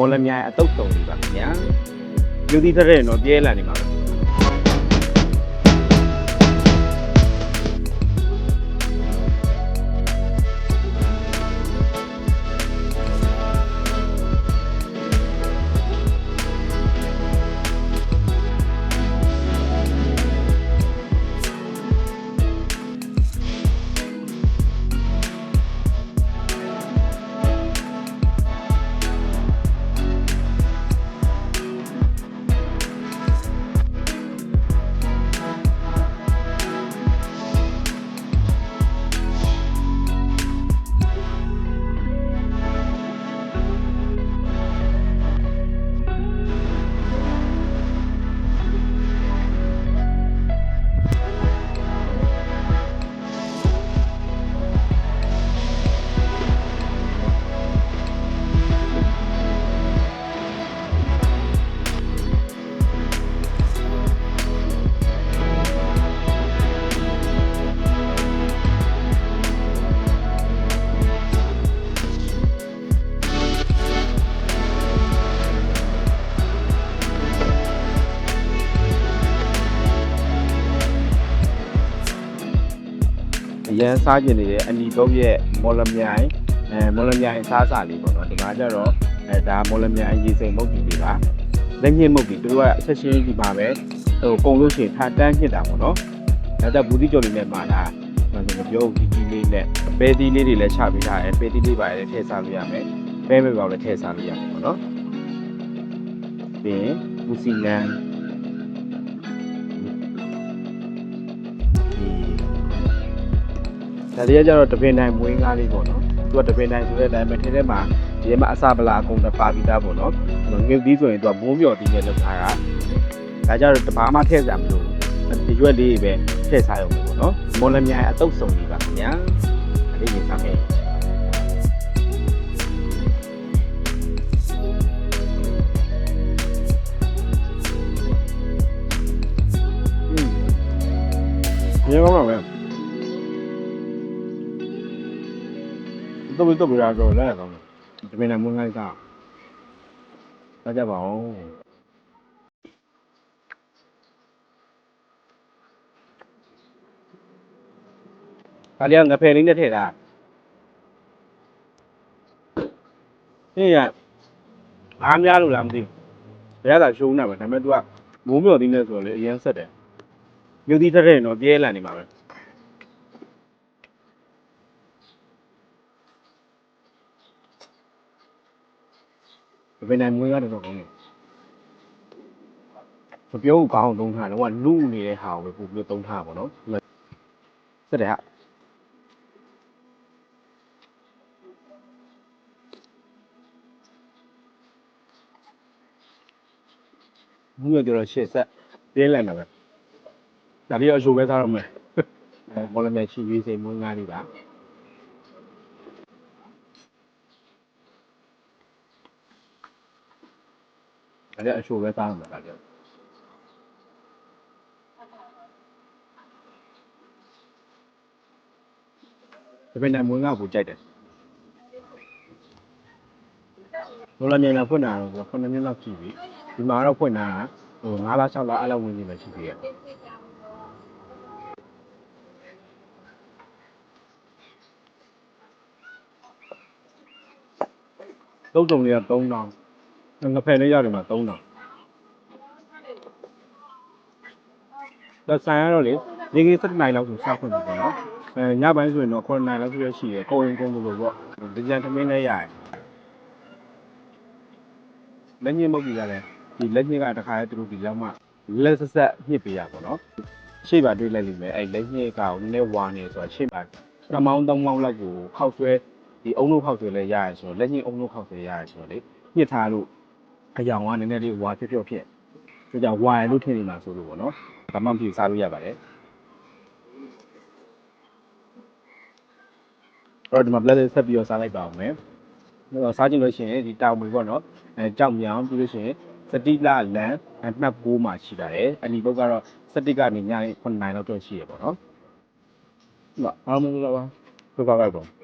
မော်လမြိုင်အတုတ်တုံလေးပါခင်ဗျာယူသီးထက်တဲ့တော့ပြဲလာနေမှာပဲ အရန်စားကျင်နေတဲ့အနီတုံးရဲ့မော်လမြိုင်အဲမော်လမြိုင်အစားအစာလေးပေါ့နော်ဒီမှာကျတော့အဲဒါမော်လမြိုင်ရေစိမ်မုတ်ကြီးလေးပါလက်ညှိမုတ်ကြီးသူတို့ကအဆက်ရှင်းဒီမှာပဲဟိုပုံလို့ရှိရင်ထားတန်းညစ်တာပေါ့နော်ဒါကြောင့်ဘူးတိကျော်လေးနဲ့မှာလာမပြောဘူးကြီးကြီးလေးနဲ့ပဲသီးလေးတွေလည်းချပေးထားတယ်ပဲသီးလေးပါလည်းထည့်စားလို့ရမယ်ပဲမဲ့ပေါက်လည်းထည့်စားလို့ရမယ်ပေါ့နော်ပြီးရင်ဘူးစီနန် ဒီဒါလေးကကျတော့တပင်တိုင်းမွေးငါးလေးပေါ့နော်သူကတပင်တိုင်းဆိုတဲ့အတိုင်းပဲထဲထဲမှာဒီထဲမှာအစာပလာအကုန်တပါပြီးသားပေါ့နော်ငွေသီးဆိုရင်သူကမိုးမြော်သီးနဲ့လုပ်ထားတာဒါကြတော့တဘာမှထည့်စရာမလိုဘူးဒီရွက်လေးပဲထည့်စားရုံပဲပေါ့နော်မော်လမြိုင်အတုပ်စုံလေးပါခင်ဗျာအဲ့ဒီနေစားမယ်ညကောင်းပါမ ယ်တော့ဘယ်တော့ပြရတော့လဲကောင်းတယ်ဒီမင်းနဲ့မွန်းလိုက်တာစားကြပါဦးဒါလေးကငဖယ်လေးနဲ့ထည့်တာဟင်းရအားများလို့လားမသိဘူးဘယ်ရတာရှုံးတာပဲဒါပေမဲ့ तू ကမိုးမြော်သီးနဲ့ဆိုတော့လေအရင်ဆက်တယ်မြုပ်သီးထက်တဲ့ရင်တော့ပြဲလာနေမှာပဲ ဘယ်နိုင်မွေးရတယ်တော့ကောင်းတယ်မပြောဘူးကောင်းအောင်သုံးထားတယ်ဟိုကလူနေတဲ့ဟာကိုပဲပို့ပြီးသုံးထားပါတော့ဆက်တယ်ဟာဘူးရကြတော့ရှေ့ဆက်ပြင်းလိုက်မှာပဲဒါလေးအရှုပ်ပဲစားရမယ်အဲဘောလမြိုင်ချီရွေးစိမ်မွေးငါးလေးပါ ဒါလေးအရှုပ်ပဲစားရမှာဒါလေးဒါပေမဲ့မွေးငါ့ကိုကြိုက်တယ်ဘောလမြိုင်လာဖွင့်တာတော့9နှစ်လောက်ရှိပြီဒီမှာတော့ဖွင့်တာဟို9လ6လအဲ့လောက်ဝင်နေမှရှိသေးတယ်သုံးစုံလေးက3000 ငဖယ်လေးရတယ်မှာ3000ဒါဆိုင်ရတော့လေဒီကိ7နိုင်လောက်ဆိုစောက်ခွင့်ပြီပေါ့နော်အဲညပိုင်းဆိုရင်တော့9နိုင်လောက်ဆိုရရှိတယ်ကိုရင်ကုန်းလို့ပေါ့ဒီကြံသမင်းလည်းရတယ်လက်ညှိမုတ်ကြီးရတယ်ဒီလက်ညှိကတခါလေသူတို့ဒီလောက်မှလက်ဆက်ဆက်ညှစ်ပေးရပေါ့နော်ရှေ့ပါတွေးလိုက်လိမ့်မယ်အဲလက်ညှိကကိုနည်းနည်းဝါနေဆိုတာရှေ့ပါတမောင်းသုံးမောင်းလောက်ကိုခောက်ဆွဲဒီအုံလို့ခောက်ဆွဲလဲရရဆိုတော့လက်ညှိအုံလို့ခောက်ဆွဲရရဆိုတော့လေညှစ်ထားလို့ အယောင်ကနည်းနည်းလေးဝါဖြစ်ဖြစ်ဖြစ်ဒါကြောင့်ဝါရလို့ထင်နေမှာဆိုလို့ပေါ့နော်ဒါမှမဖြစ်စားလို့ရပါတယ်အဲ့တော့ဒီမှာ blend လေးဆက်ပြီးတော့စားလိုက်ပါအောင်မယ်အဲ့တော့စားကြည့်လို့ရှိရင်ဒီတောင်မွေပေါ့နော်အဲကြောက်မြောင်ပြီးလို့ရှိရင်စတိလလန်အမှတ်6မှာရှိပါတယ်အနီဘုတ်ကတော့စတိကနေညနေ9နိုင်လောက်တော့ရှိရပေါ့နော်ဟုတ်ပါအားမလို့ပါဘုရားလိုက်ပါ